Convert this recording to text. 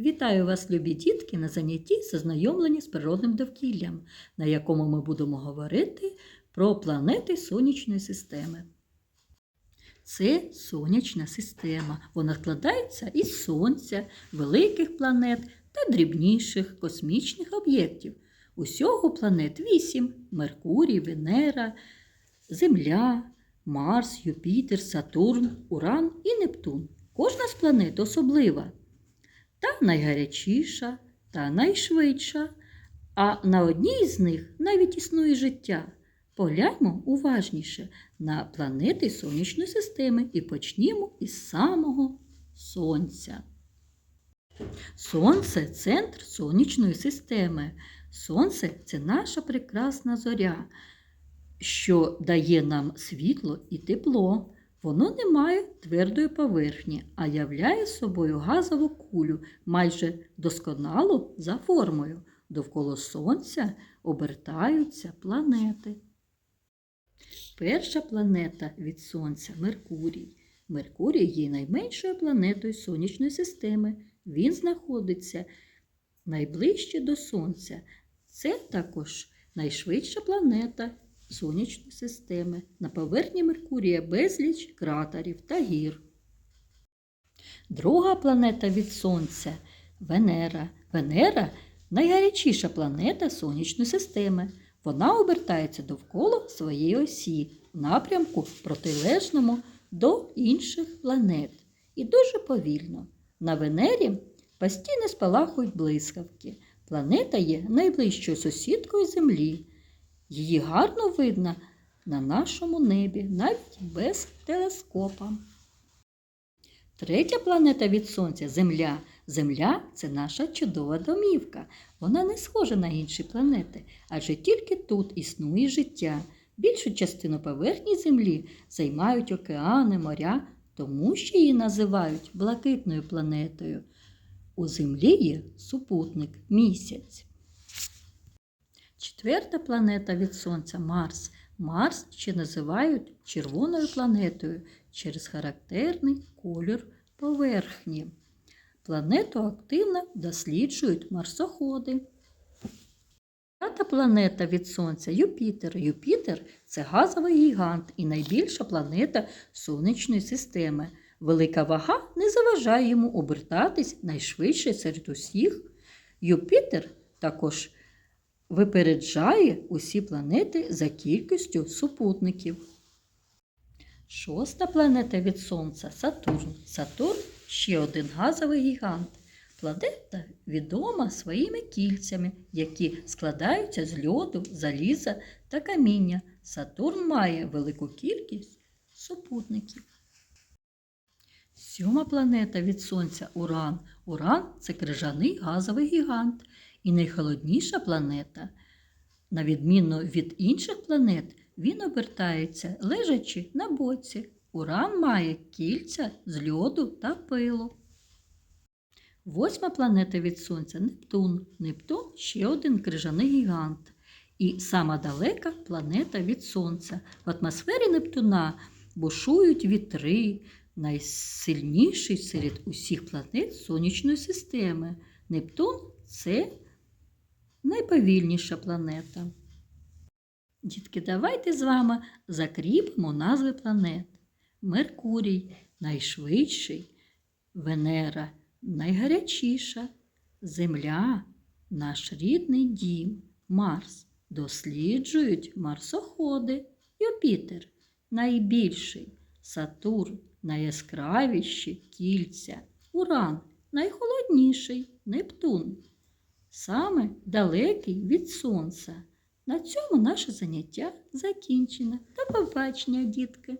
Вітаю вас, любі дітки, на занятті з ознайомлення з природним довкіллям, на якому ми будемо говорити про планети сонячної системи. Це сонячна система. Вона складається із сонця, великих планет та дрібніших космічних об'єктів. Усього планет вісім: Меркурій, Венера, Земля, Марс, Юпітер, Сатурн, Уран і Нептун. Кожна з планет особлива найгарячіша та найшвидша, а на одній з них навіть існує життя. Погляньмо уважніше на планети сонячної системи і почнімо із самого Сонця. Сонце центр сонячної системи. Сонце це наша прекрасна зоря, що дає нам світло і тепло. Воно не має твердої поверхні, а являє собою газову кулю, майже досконало за формою. Довкола Сонця обертаються планети. Перша планета від Сонця Меркурій. Меркурій є найменшою планетою сонячної системи. Він знаходиться найближче до Сонця. Це також найшвидша планета сонячної системи. На поверхні Меркурія безліч кратерів та гір. Друга планета від Сонця Венера. Венера найгарячіша планета сонячної системи. Вона обертається довкола своєї осі в напрямку протилежному до інших планет. І дуже повільно. На Венері постійно спалахують блискавки. Планета є найближчою сусідкою Землі. Її гарно видно на нашому небі, навіть без телескопа. Третя планета від Сонця Земля. Земля це наша чудова домівка. Вона не схожа на інші планети, адже тільки тут існує життя. Більшу частину поверхні Землі займають океани, моря, тому що її називають блакитною планетою. У Землі є супутник місяць. Четверта планета від Сонця Марс. Марс ще називають червоною планетою через характерний колір поверхні. Планету активно досліджують марсоходи. П'ята планета від Сонця Юпітер. Юпітер це газовий гігант і найбільша планета Сонячної системи. Велика вага не заважає йому обертатись найшвидше серед усіх. Юпітер також випереджає усі планети за кількістю супутників. Шоста планета від Сонця Сатурн. Сатурн ще один газовий гігант. Планета відома своїми кільцями, які складаються з льоду, заліза та каміння. Сатурн має велику кількість супутників. Сьома планета від Сонця Уран. Уран це крижаний газовий гігант і найхолодніша планета. На відміну від інших планет, він обертається лежачи на боці. Уран має кільця з льоду та пилу. Восьма планета від Сонця Нептун. Нептун ще один крижаний гігант. І сама далека планета від Сонця. В атмосфері Нептуна бушують вітри, найсильніший серед усіх планет сонячної системи. Нептун це найповільніша планета. Дітки, давайте з вами закріпимо назви планет. Меркурій найшвидший, Венера найгарячіша, Земля наш рідний дім, Марс. Досліджують марсоходи, Юпітер найбільший, Сатурн найяскравіші кільця, Уран найхолодніший, Нептун. Саме далекий від Сонця. На цьому наше заняття закінчено. До побачення, дітки!